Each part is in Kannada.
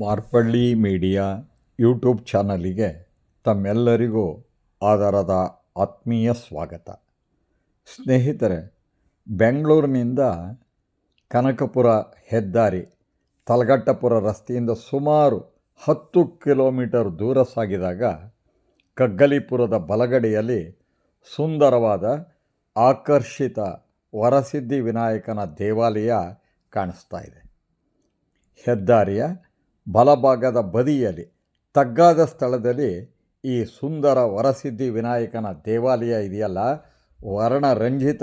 ಮಾರ್ಪಳ್ಳಿ ಮೀಡಿಯಾ ಯೂಟ್ಯೂಬ್ ಚಾನಲಿಗೆ ತಮ್ಮೆಲ್ಲರಿಗೂ ಆದರದ ಆತ್ಮೀಯ ಸ್ವಾಗತ. ಸ್ನೇಹಿತರೆ, ಬೆಂಗಳೂರಿನಿಂದ ಕನಕಪುರ ಹೆದ್ದಾರಿ ತಲಗಟ್ಟಪುರ ರಸ್ತೆಯಿಂದ ಸುಮಾರು ಹತ್ತು ಕಿಲೋಮೀಟರ್ ದೂರ ಸಾಗಿದಾಗ ಕಗ್ಗಲಿಪುರದ ಬಲಗಡೆಯಲ್ಲಿ ಸುಂದರವಾದ ಆಕರ್ಷಿತ ವರಸಿದ್ಧಿ ವಿನಾಯಕನ ದೇವಾಲಯ ಕಾಣಿಸ್ತಾ ಇದೆ. ಹೆದ್ದಾರಿಯ ಬಲಭಾಗದ ಬದಿಯಲ್ಲಿ, ತಗ್ಗಾದ ಸ್ಥಳದಲ್ಲಿ ಈ ಸುಂದರ ವರಸಿದ್ಧಿ ವಿನಾಯಕನ ದೇವಾಲಯ ಇದೆಯಲ್ಲ? ವರ್ಣರಂಜಿತ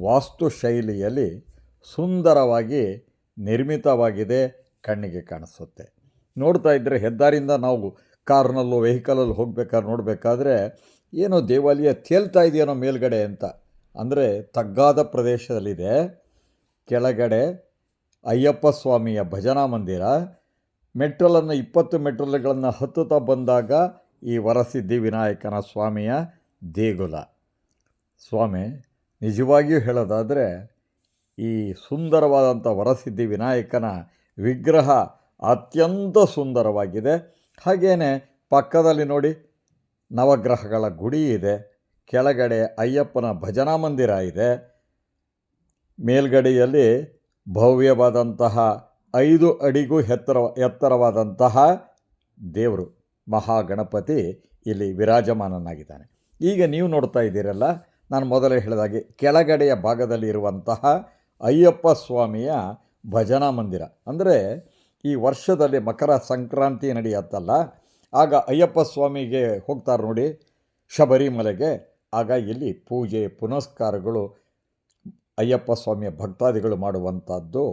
ವಾಸ್ತುಶೈಲಿಯಲ್ಲಿ ಸುಂದರವಾಗಿ ನಿರ್ಮಿತವಾಗಿದೆ, ಕಣ್ಣಿಗೆ ಕಾಣಿಸುತ್ತೆ. ನೋಡ್ತಾ ಇದ್ದರೆ ಹೆದ್ದಾರಿಯಿಂದ ನಾವು ಕಾರ್ನಲ್ಲೋ, ವೆಹಿಕಲಲ್ಲಿ ಹೋಗ್ಬೇಕಾದ್ರೆ ನೋಡಬೇಕಾದ್ರೆ, ಏನೋ ದೇವಾಲಯ ತೇಲ್ತಾ ಇದೆಯೇನೋ ಮೇಲ್ಗಡೆ ಅಂತ. ಅಂದರೆ ತಗ್ಗಾದ ಪ್ರದೇಶದಲ್ಲಿದೆ. ಕೆಳಗಡೆ ಅಯ್ಯಪ್ಪ ಸ್ವಾಮಿಯ ಭಜನಾ ಮಂದಿರ ಮೆಟ್ರಲನ್ನು ಇಪ್ಪತ್ತು ಮೆಟ್ರಲ್ಗಳನ್ನು ಹತ್ತುತ್ತಾ ಬಂದಾಗ ಈ ವರಸಿದ್ಧಿ ವಿನಾಯಕನ ಸ್ವಾಮಿಯ ದೇಗುಲ. ಸ್ವಾಮಿ, ನಿಜವಾಗಿಯೂ ಹೇಳೋದಾದರೆ, ಈ ಸುಂದರವಾದಂಥ ವರಸಿದ್ಧಿ ವಿನಾಯಕನ ವಿಗ್ರಹ ಅತ್ಯಂತ ಸುಂದರವಾಗಿದೆ. ಹಾಗೆಯೇ ಪಕ್ಕದಲ್ಲಿ ನೋಡಿ, ನವಗ್ರಹಗಳ ಗುಡಿ ಇದೆ, ಕೆಳಗಡೆ ಅಯ್ಯಪ್ಪನ ಭಜನಾ ಮಂದಿರ ಇದೆ, ಮೇಲ್ಗಡೆಯಲ್ಲಿ ಭವ್ಯವಾದಂತಹ ಐದು ಅಡಿಗೂ ಎತ್ತರ, ಎತ್ತರವಾದಂತಹ ದೇವರು ಮಹಾಗಣಪತಿ ಇಲ್ಲಿ ವಿರಾಜಮಾನನಾಗಿದ್ದಾನೆ. ಈಗ ನೀವು ನೋಡ್ತಾ ಇದ್ದೀರಲ್ಲ, ನಾನು ಮೊದಲೇ ಹೇಳಿದಾಗೆ ಕೆಳಗಡೆಯ ಭಾಗದಲ್ಲಿ ಇರುವಂತಹ ಅಯ್ಯಪ್ಪ ಸ್ವಾಮಿಯ ಭಜನಾ ಮಂದಿರ. ಅಂದರೆ ಈ ವರ್ಷದಲ್ಲಿ ಮಕರ ಸಂಕ್ರಾಂತಿ ನಡೆಯತ್ತಲ್ಲ, ಆಗ ಅಯ್ಯಪ್ಪ ಸ್ವಾಮಿಗೆ ಹೋಗ್ತಾರೆ ನೋಡಿ, ಶಬರಿಮಲೆಗೆ. ಆಗ ಇಲ್ಲಿ ಪೂಜೆ, ಪುನಸ್ಕಾರಗಳು ಅಯ್ಯಪ್ಪ ಸ್ವಾಮಿಯ ಭಕ್ತಾದಿಗಳು ಮಾಡುವಂಥದ್ದು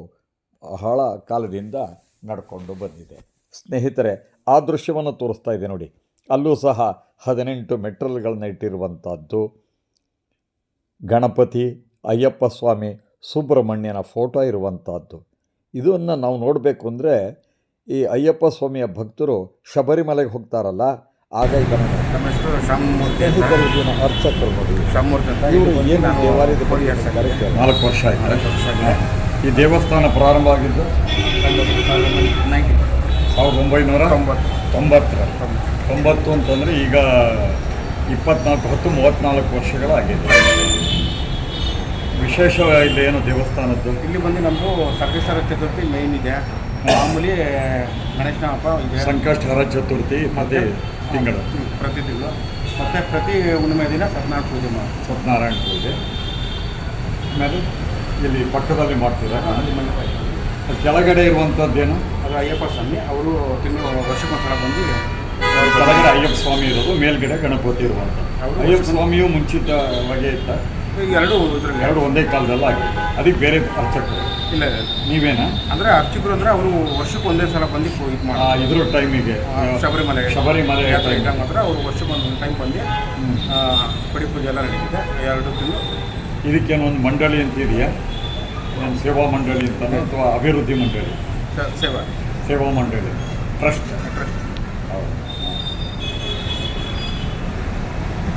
ಬಹಳ ಕಾಲದಿಂದ ನಡ್ಕೊಂಡು ಬಂದಿದೆ. ಸ್ನೇಹಿತರೆ ಆ ದೃಶ್ಯವನ್ನು ತೋರಿಸ್ತಾ ಇದೆ ನೋಡಿ. ಅಲ್ಲೂ ಸಹ ಹದಿನೆಂಟು ಮೆಟ್ರಲ್ಗಳನ್ನ ಇಟ್ಟಿರುವಂಥದ್ದು ಗಣಪತಿ ಅಯ್ಯಪ್ಪ ಸ್ವಾಮಿ ಸುಬ್ರಹ್ಮಣ್ಯನ ಫೋಟೋ ಇರುವಂಥದ್ದು ಇದನ್ನು ನಾವು ನೋಡಬೇಕು ಅಂದರೆ ಈ ಅಯ್ಯಪ್ಪ ಸ್ವಾಮಿಯ ಭಕ್ತರು ಶಬರಿಮಲೆಗೆ ಹೋಗ್ತಾರಲ್ಲ ಆಗ ಇದನ್ನು ಅರ್ಚಕರು ನೋಡಿ. ಇವರು ಏನು ದೇವಾಲಯದ. ನಾಲ್ಕು ವರ್ಷ ಆಯ್ತು. ಈ ದೇವಸ್ಥಾನ ಪ್ರಾರಂಭ ಆಗಿದ್ದು? ಸಾವಿರದ ಒಂಬೈನೂರ ತೊಂಬತ್ತು ತೊಂಬತ್ತರ. ತೊಂಬತ್ತು ಅಂತಂದರೆ ಈಗ ಇಪ್ಪತ್ನಾಲ್ಕು ಹತ್ತು ಮೂವತ್ತ್ನಾಲ್ಕು ವರ್ಷಗಳಾಗಿದೆ. ವಿಶೇಷ ಇಲ್ಲಿ ಏನು ದೇವಸ್ಥಾನದ್ದು? ಇಲ್ಲಿ ಬಂದು ನಮ್ಮದು ಸರ್ವೇಶ್ವರ ಚತುರ್ಥಿ ಮೇನ್ ಇದೆ. ಮಾಮೂಲಿ ಗಣೇಶನ ಹಬ್ಬ ಇದೆ. ಸಂಕಷ್ಟಹರ ಚತುರ್ಥಿ ಮತ್ತು ತಿಂಗಳು. ಪ್ರತಿ ತಿಂಗಳು. ಮತ್ತು ಪ್ರತಿ ಹುಣ್ಣಿಮೆ ದಿನ ಸತ್ಯನಾರಾಯಣ ಪೂಜೆ ಮಾಡಿ ಸತ್ಯನಾರಾಯಣ ಪೂಜೆ. ಆಮೇಲೆ ಇಲ್ಲಿ ಪಕ್ಕದಲ್ಲಿ ಮಾಡ್ತೀರಾ? ಕೆಳಗಡೆ ಇರುವಂಥದ್ದೇನು ಅದು ಅಯ್ಯಪ್ಪ ಸ್ವಾಮಿ ಅವರು ತಿಂಗಳು ವರ್ಷಕ್ಕೊಂದ್ಸಲ ಬಂದು ಕೆಳಗಡೆ ಅಯ್ಯಪ್ಪ ಸ್ವಾಮಿ ಇರೋದು ಮೇಲ್ಗಡೆ ಗಣಪತಿ ಇರುವಂಥ. ಅಯ್ಯಪ್ಪ ಸ್ವಾಮಿಯು ಬಗೆ ಇತ್ತ? ಎರಡು ಇದ್ರಲ್ಲಿ. ಎರಡು ಒಂದೇ ಕಾಲದಲ್ಲ ಆಗಿದೆ. ಅದಕ್ಕೆ ಬೇರೆ ಅರ್ಚಕರು. ಇಲ್ಲ ನೀವೇನಾ? ಅಂದರೆ ಅರ್ಚಕರು ಅಂದರೆ ಅವರು ವರ್ಷಕ್ಕೆ ಒಂದೇ ಸಲ ಬಂದು ಇದು ಮಾಡಿ ಇದ್ರ ಟೈಮಿಗೆ. ಶಬರಿಮಲೆ ಶಬರಿಮಲೆ ಮಾತ್ರ ಅವರು ವರ್ಷಕ್ಕೆ ಒಂದು ಟೈಮ್ ಬಂದು ಪಡಿ ಪೂಜೆ ಎಲ್ಲ ನಡೀತಿದೆ. ಎರಡು ತಿಂಗಳು. ಇದಕ್ಕೇನೋ ಒಂದು ಮಂಡಳಿ ಅಂತ ಇದೆಯಾ ಏನು ಸೇವಾ ಮಂಡಳಿ ಅಂತ ಅಥವಾ ಅಭಿವೃದ್ಧಿ ಮಂಡಳಿ? ಸೇವಾ. ಸೇವಾ ಮಂಡಳಿ. ಟ್ರಸ್ಟ್ ಟ್ರಸ್ಟ್ ಹೌದು.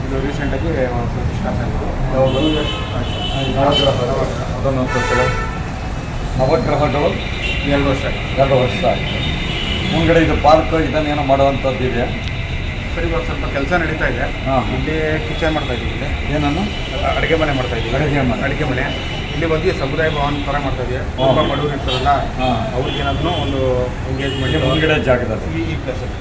ಇದು ರೀಸೆಂಟಾಗಿ ಅದೊಂದು. ನವಗ್ರಹಗಳು ಎರಡು ವರ್ಷ ಎರಡು ವರ್ಷ ಆಯಿತು ಮುಂಗಡೆ ಇದು ಪಾರ್ಕ್ ಇದನ್ನೇನೋ ಮಾಡುವಂಥದ್ದು ಇದೆಯಾ ಸರಿ ಇವಾಗ ಸ್ವಲ್ಪ ಕೆಲಸ ನಡೀತಾ ಇದೆ. ಇಲ್ಲಿ ಕಿಚನ್ ಮಾಡ್ತಾ ಇದ್ದೀವಿ ಏನನ್ನು? ಅಡುಗೆ ಮನೆ ಮಾಡ್ತಾ ಇದ್ದೀವಿ. ಅಡುಗೆ ಮನೆ. ಅಡುಗೆ ಮನೆ. ಇಲ್ಲಿ ಬಂದು ಸಮುದಾಯ ಭವನ ಥರ ಮಾಡ್ತಾ ಇದ್ದೀವಿ. ತುಂಬ ಬಡವರು ಇರ್ತಾರಲ್ಲ ಹಾಂ. ಅವ್ರಿಗೆ ಒಂದು ಎಂಗೇಜ್ಮೆಂಟ್ ಮುಂದ್ಗಡೆ ಜಾಗದಲ್ಲಿ ಈ ಈ ಪ್ಲೇಸಲ್ಲಿ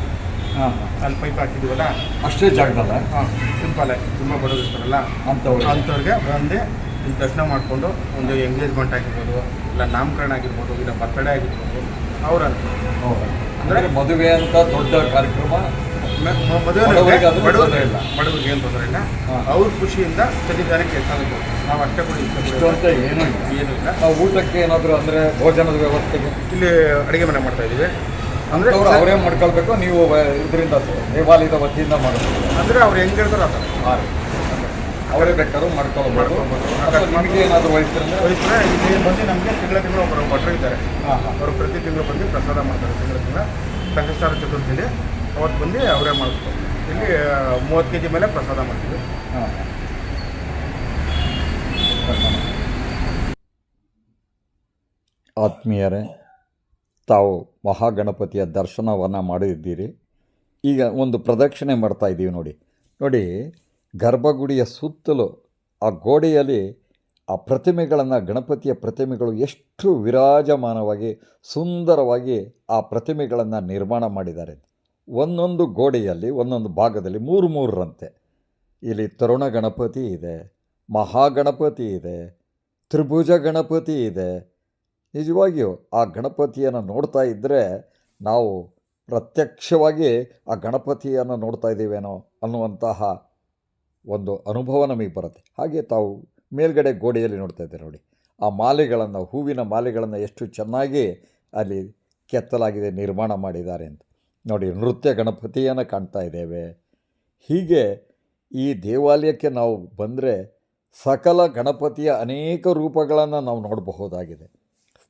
ಹಾಂ. ಅಲ್ಲಿ ಪೈಪ್ ಹಾಕಿದ್ದೀವಲ್ಲ? ಅಷ್ಟೇ ಜಾಗದಲ್ಲ? ಹಾಂ. ಸಿಂಪಲ್ ತುಂಬ ಬಡವರು ಇರ್ತಾರಲ್ಲ? ಅಂಥವ್ರು. ಅಂಥವ್ರಿಗೆ ಬಂದೇ ಇಲ್ಲಿ ದರ್ಶನ ಮಾಡಿಕೊಂಡು ಒಂದು ಎಂಗೇಜ್ಮೆಂಟ್ ಆಗಿರ್ಬೋದು ಇಲ್ಲ ನಾಮಕರಣ ಆಗಿರ್ಬೋದು ಇಲ್ಲ ಬರ್ತಡೇ ಆಗಿರ್ಬೋದು ಅವರಂತ ಹೌದು. ಅಂದರೆ ಮದುವೆ ಅಂತ ದೊಡ್ಡ ಕಾರ್ಯಕ್ರಮ ಮದುವೆ ಬಡವರಿಗೆ ಇಲ್ಲ. ಬಡವರಿಗೆ ಏನು ತೊಂದರೆ ಇಲ್ಲ. ಅವ್ರ ಖುಷಿಯಿಂದ ಸನ್ನಿಧಾನಕ್ಕೆ ಎತ್ತಾಗಬೇಕು ನಾವು ಅಷ್ಟೇ ಕೊಡಿ ಇಷ್ಟ ಏನೂ ಇಲ್ಲ. ಏನೂ ಇಲ್ಲ. ನಾವು ಊಟಕ್ಕೆ ಏನಾದರೂ ಅಂದರೆ ಭೋಜನದ ವ್ಯವಸ್ಥೆಗೆ. ಇಲ್ಲಿ ಅಡುಗೆ ಮನೆ ಮಾಡ್ತಾ ಇದ್ದೀವಿ. ಅಂದರೆ ಅವ್ರು ಅವರೇ ಮಾಡ್ಕೊಳ್ಬೇಕು ನೀವು ಇದರಿಂದ ದೇವಾಲಯದ ವತಿಯಿಂದ ಮಾಡಬೇಕು. ಅಂದರೆ ಅವ್ರು ಹೆಂಗೆ ಹೇಳ್ತಾರೋ ಅದು ಹಾಂ ಅವರೇ ಬೇಕಾದ್ರೂ ಮಾಡ್ಕೊಳ್ಬೋದು. ನಮಗೆ ಏನಾದರೂ ವಯಸ್ಸಿದ್ರೆ? ವಯಸ್ಸಿನ ಇಲ್ಲಿ ಬಂದು ನಮಗೆ ತಿಂಗಳ ತಿಂಗಳು ಒಬ್ಬರು ಭಟ್ರು ಇದ್ದಾರೆ. ಅವರು ಪ್ರತಿ ತಿಂಗಳು ಬಂದು ಪ್ರಸಾದ ಮಾಡ್ತಾರೆ ತಿಂಗಳ ತಿಂಗಳ. ಸಂಕಷ್ಟಾರ ಚತುರ್ಥಿಲಿ. ಅವತ್ತು ಬಂದು ಅವರೇ ಮಾಡ್ತಾರೆ ಇಲ್ಲಿ ಮೂವತ್ತು ಕೆ ಜಿ ಮೇಲೆ ಪ್ರಸಾದ ಮಾಡ್ತೀವಿ. ಆತ್ಮೀಯರೇ, ತಾವು ಮಹಾಗಣಪತಿಯ ದರ್ಶನವನ್ನು ಮಾಡಿದ್ದೀರಿ. ಈಗ ಒಂದು ಪ್ರದಕ್ಷಿಣೆ ಮಾಡ್ತಾ ಇದ್ದೀವಿ ನೋಡಿ. ನೋಡಿ, ಗರ್ಭಗುಡಿಯ ಸುತ್ತಲೂ, ಆ ಗೋಡೆಯಲ್ಲಿ ಆ ಪ್ರತಿಮೆಗಳನ್ನು, ಗಣಪತಿಯ ಪ್ರತಿಮೆಗಳು ಎಷ್ಟು ವಿರಾಜಮಾನವಾಗಿ, ಸುಂದರವಾಗಿ ಆ ಪ್ರತಿಮೆಗಳನ್ನು ನಿರ್ಮಾಣ ಮಾಡಿದ್ದಾರೆ. ಒಂದೊಂದು ಗೋಡೆಯಲ್ಲಿ, ಒಂದೊಂದು ಭಾಗದಲ್ಲಿ ಮೂರು ಮೂರರಂತೆ. ಇಲ್ಲಿ ತರುಣ ಗಣಪತಿ ಇದೆ, ಮಹಾಗಣಪತಿ ಇದೆ, ತ್ರಿಭುಜ ಗಣಪತಿ ಇದೆ. ನಿಜವಾಗಿಯೂ ಆ ಗಣಪತಿಯನ್ನು ನೋಡ್ತಾ ಇದ್ದರೆ ನಾವು ಪ್ರತ್ಯಕ್ಷವಾಗಿ ಆ ಗಣಪತಿಯನ್ನು ನೋಡ್ತಾ ಇದ್ದೀವೇನೋ ಅನ್ನುವಂತಹ ಒಂದು ಅನುಭವ ನಮಗೆ ಬರುತ್ತೆ. ಹಾಗೆ ತಾವು ಮೇಲ್ಗಡೆ ಗೋಡೆಯಲ್ಲಿ ನೋಡ್ತಾ ಇದ್ದೀರಿ ನೋಡಿ. ಆ ಮಾಲೆಗಳನ್ನು, ಹೂವಿನ ಮಾಲೆಗಳನ್ನು ಎಷ್ಟು ಚೆನ್ನಾಗಿ ಅಲ್ಲಿ ಕೆತ್ತಲಾಗಿದೆ, ನಿರ್ಮಾಣ ಮಾಡಿದ್ದಾರೆ ಅಂತ. ನೋಡಿ, ನೃತ್ಯ ಗಣಪತಿಯನ್ನು ಕಾಣ್ತಾ ಇದ್ದೇವೆ. ಹೀಗೆ ಈ ದೇವಾಲಯಕ್ಕೆ ನಾವು ಬಂದರೆ ಸಕಲ ಗಣಪತಿಯ ಅನೇಕ ರೂಪಗಳನ್ನು ನಾವು ನೋಡಬಹುದಾಗಿದೆ.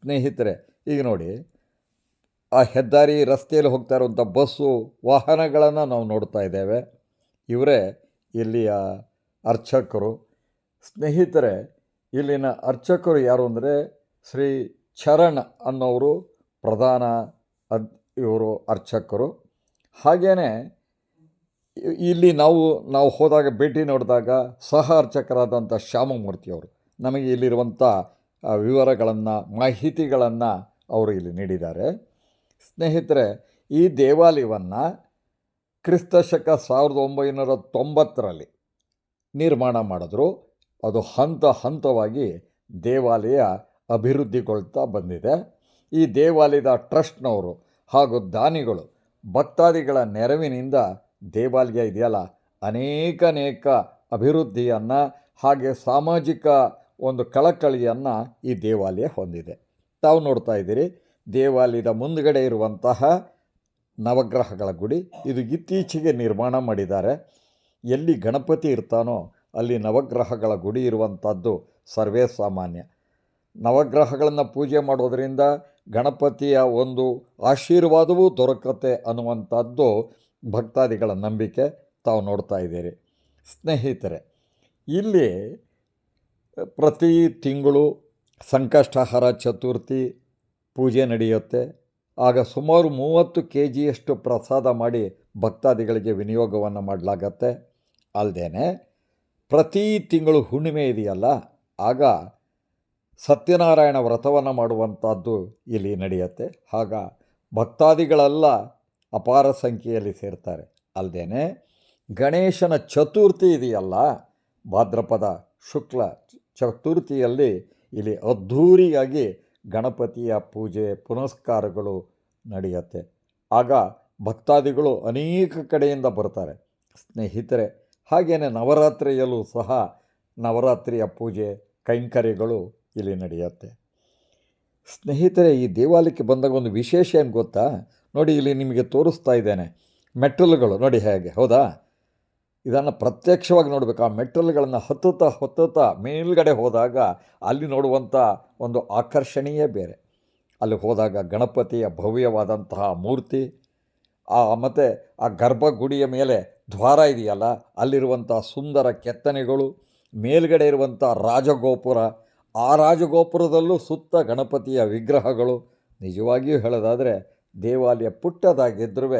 ಸ್ನೇಹಿತರೆ, ಈಗ ನೋಡಿ, ಆ ಹೆದ್ದಾರಿ ರಸ್ತೆಯಲ್ಲಿ ಹೋಗ್ತಾ ಇರುವಂಥ ಬಸ್ಸು, ವಾಹನಗಳನ್ನು ನಾವು ನೋಡ್ತಾ ಇದ್ದೇವೆ. ಇವರೇ ಇಲ್ಲಿಯ ಅರ್ಚಕರು. ಸ್ನೇಹಿತರೆ, ಇಲ್ಲಿನ ಅರ್ಚಕರು ಯಾರು ಅಂದರೆ ಶ್ರೀ ಚರಣ್ ಅನ್ನೋರು ಪ್ರಧಾನ ಅದ್ ಇವರು ಅರ್ಚಕರು. ಹಾಗೆಯೇ ಇಲ್ಲಿ ನಾವು ನಾವು ಹೋದಾಗ, ಭೇಟಿ ನೋಡಿದಾಗ ಸಹ ಅರ್ಚಕರಾದಂಥ ಶ್ಯಾಮಮೂರ್ತಿಯವರು ನಮಗೆ ಇಲ್ಲಿರುವಂಥ ವಿವರಗಳನ್ನು, ಮಾಹಿತಿಗಳನ್ನು ಅವರು ಇಲ್ಲಿ ನೀಡಿದ್ದಾರೆ. ಸ್ನೇಹಿತರೆ, ಈ ದೇವಾಲಯವನ್ನು ಕ್ರಿಸ್ತಶಕ ಸಾವಿರದ ಒಂಬೈನೂರ ತೊಂಬತ್ತರಲ್ಲಿ ನಿರ್ಮಾಣ ಮಾಡಿದ್ರು. ಅದು ಹಂತ ಹಂತವಾಗಿ ದೇವಾಲಯ ಅಭಿವೃದ್ಧಿಗೊಳ್ತಾ ಬಂದಿದೆ. ಈ ದೇವಾಲಯದ ಟ್ರಸ್ಟ್ನವರು ಹಾಗೂ ದಾನಿಗಳು ಭಕ್ತಾದಿಗಳ ನೆರವಿನಿಂದ ದೇವಾಲಯ ಇದೆಯಲ್ಲ? ಅನೇಕ ಅನೇಕ ಅಭಿವೃದ್ಧಿಯನ್ನು ಹಾಗೆ ಸಾಮಾಜಿಕ ಒಂದು ಕಳಕಳಿಯನ್ನು ಈ ದೇವಾಲಯ ಹೊಂದಿದೆ. ತಾವು ನೋಡ್ತಾ ಇದ್ದೀರಿ, ದೇವಾಲಯದ ಮುಂದುಗಡೆ ಇರುವಂತಹ ನವಗ್ರಹಗಳ ಗುಡಿ ಇದು ಇತ್ತೀಚೆಗೆ ನಿರ್ಮಾಣ ಮಾಡಿದ್ದಾರೆ. ಎಲ್ಲಿ ಗಣಪತಿ ಇರ್ತಾನೋ ಅಲ್ಲಿ ನವಗ್ರಹಗಳ ಗುಡಿ ಇರುವಂಥದ್ದು ಸರ್ವೇ ಸಾಮಾನ್ಯ. ನವಗ್ರಹಗಳನ್ನು ಪೂಜೆ ಮಾಡೋದರಿಂದ ಗಣಪತಿಯ ಒಂದು ಆಶೀರ್ವಾದವೂ ದೊರಕತ್ತೆ ಅನ್ನುವಂಥದ್ದು ಭಕ್ತಾದಿಗಳ ನಂಬಿಕೆ ತಾವು ನೋಡ್ತಾ ಇದ್ದೀರಿ. ಸ್ನೇಹಿತರೆ, ಇಲ್ಲಿ ಪ್ರತಿ ತಿಂಗಳು ಸಂಕಷ್ಟಹರ ಚತುರ್ಥಿ ಪೂಜೆ ನಡೆಯುತ್ತೆ. ಆಗ ಸುಮಾರು ಮೂವತ್ತು ಕೆ ಜಿಯಷ್ಟು ಪ್ರಸಾದ ಮಾಡಿ ಭಕ್ತಾದಿಗಳಿಗೆ ವಿನಿಯೋಗವನ್ನು ಮಾಡಲಾಗತ್ತೆ. ಅಲ್ಲದೇ ಪ್ರತಿ ತಿಂಗಳು ಹುಣ್ಣಿಮೆ ಇದೆಯಲ್ಲ, ಆಗ ಸತ್ಯನಾರಾಯಣ ವ್ರತವನ್ನು ಮಾಡುವಂಥದ್ದು ಇಲ್ಲಿ ನಡೆಯುತ್ತೆ. ಆಗ ಭಕ್ತಾದಿಗಳೆಲ್ಲ ಅಪಾರ ಸಂಖ್ಯೆಯಲ್ಲಿ ಸೇರ್ತಾರೆ. ಅಲ್ಲದೆ ಗಣೇಶನ ಚತುರ್ಥಿ ಇದೆಯಲ್ಲ, ಭಾದ್ರಪದ ಶುಕ್ಲ ಚತುರ್ಥಿಯಲ್ಲಿ ಇಲ್ಲಿ ಅದ್ಧೂರಿಯಾಗಿ ಗಣಪತಿಯ ಪೂಜೆ, ಪುನಸ್ಕಾರಗಳು ನಡೆಯುತ್ತೆ. ಆಗ ಭಕ್ತಾದಿಗಳು ಅನೇಕ ಕಡೆಯಿಂದ ಬರ್ತಾರೆ. ಸ್ನೇಹಿತರೆ ಹಾಗೆಯೇ ನವರಾತ್ರಿಯಲ್ಲೂ ಸಹ ನವರಾತ್ರಿಯ ಪೂಜೆ, ಕೈಂಕರ್ಯಗಳು ಇಲ್ಲಿ ನಡೆಯುತ್ತೆ. ಸ್ನೇಹಿತರೆ, ಈ ದೇವಾಲಯಕ್ಕೆ ಬಂದಾಗ ಒಂದು ವಿಶೇಷ ಏನು ಗೊತ್ತಾ? ನೋಡಿ, ಇಲ್ಲಿ ನಿಮಗೆ ತೋರಿಸ್ತಾ ಇದ್ದೇನೆ. ಮೆಟ್ರಲ್ಗಳು ನೋಡಿ ಹೇಗೆ, ಹೌದಾ? ಇದನ್ನು ಪ್ರತ್ಯಕ್ಷವಾಗಿ ನೋಡಬೇಕು. ಆ ಮೆಟ್ರಲ್ಗಳನ್ನು ಹತ್ತುತ್ತಾ ಹೊತ್ತುತ್ತಾ ಮೇಲ್ಗಡೆ ಹೋದಾಗ ಅಲ್ಲಿ ನೋಡುವಂಥ ಒಂದು ಆಕರ್ಷಣೆಯೇ ಬೇರೆ. ಅಲ್ಲಿ ಹೋದಾಗ ಗಣಪತಿಯ ಭವ್ಯವಾದಂತಹ ಮೂರ್ತಿ, ಆ ಮತ್ತು ಆ ಗರ್ಭಗುಡಿಯ ಮೇಲೆ ದ್ವಾರ ಇದೆಯಲ್ಲ ಅಲ್ಲಿರುವಂಥ ಸುಂದರ ಕೆತ್ತನೆಗಳು, ಮೇಲ್ಗಡೆ ಇರುವಂಥ ರಾಜಗೋಪುರ ಆ ರಾಜಗೋಪುರದಲ್ಲೂ ಸುತ್ತ ಗಣಪತಿಯ ವಿಗ್ರಹಗಳು. ನಿಜವಾಗಿಯೂ ಹೇಳೋದಾದರೆ ದೇವಾಲಯ ಪುಟ್ಟದಾಗಿದ್ದರೂ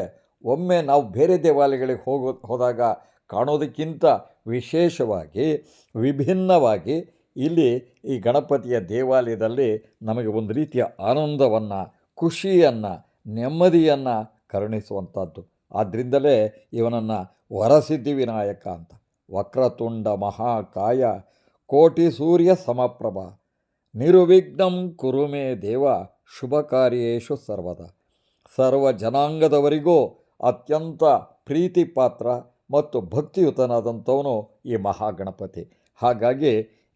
ಒಮ್ಮೆ ನಾವು ಬೇರೆ ದೇವಾಲಯಗಳಿಗೆ ಹೋಗೋ, ಹೋದಾಗ ಕಾಣೋದಕ್ಕಿಂತ ವಿಶೇಷವಾಗಿ, ವಿಭಿನ್ನವಾಗಿ ಇಲ್ಲಿ ಈ ಗಣಪತಿಯ ದೇವಾಲಯದಲ್ಲಿ ನಮಗೆ ಒಂದು ರೀತಿಯ ಆನಂದವನ್ನು, ಖುಷಿಯನ್ನು, ನೆಮ್ಮದಿಯನ್ನು ಕರುಣಿಸುವಂಥದ್ದು. ಆದ್ದರಿಂದಲೇ ಇವನನ್ನು ವರಸಿದ್ಧಿ ವಿನಾಯಕ ಅಂತ. ವಕ್ರತುಂಡ ಮಹಾಕಾಯ ಕೋಟಿ ಸೂರ್ಯ ಸಮಪ್ರಭ. ನಿರ್ವಿಘ್ನಂ ಕುರುಮೆ ದೇವ, ಶುಭ ಕಾರ್ಯೇಶು ಸರ್ವದ. ಸರ್ವ ಜನಾಂಗದವರಿಗೂ ಅತ್ಯಂತ ಪ್ರೀತಿ ಪಾತ್ರ ಮತ್ತು ಭಕ್ತಿಯುತನಾದಂಥವನು ಈ ಮಹಾಗಣಪತಿ. ಹಾಗಾಗಿ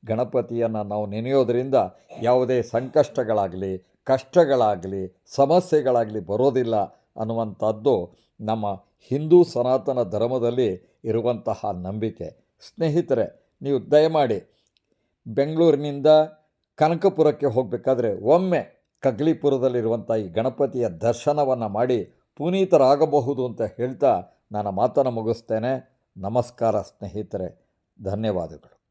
ಗಣಪತಿಯನ್ನು ನಾವು ನೆನೆಯೋದರಿಂದ ಯಾವುದೇ ಸಂಕಷ್ಟಗಳಾಗಲಿ, ಕಷ್ಟಗಳಾಗಲಿ, ಸಮಸ್ಯೆಗಳಾಗಲಿ ಬರೋದಿಲ್ಲ ಅನ್ನುವಂಥದ್ದು ನಮ್ಮ ಹಿಂದೂ ಸನಾತನ ಧರ್ಮದಲ್ಲಿ ಇರುವಂತಹ ನಂಬಿಕೆ. ಸ್ನೇಹಿತರೆ, ನೀವು ದಯಮಾಡಿ ಬೆಂಗಳೂರಿನಿಂದ ಕನಕಪುರಕ್ಕೆ ಹೋಗಬೇಕಾದ್ರೆ ಒಮ್ಮೆ ಕಗ್ಲಿಪುರದಲ್ಲಿರುವಂಥ ಈ ಗಣಪತಿಯ ದರ್ಶನವನ್ನು ಮಾಡಿ ಪುನೀತರಾಗಬಹುದು ಅಂತ ಹೇಳ್ತಾ ನನ್ನ ಮಾತನ್ನು ಮುಗಿಸ್ತೇನೆ. ನಮಸ್ಕಾರ ಸ್ನೇಹಿತರೆ. ಧನ್ಯವಾದಗಳು.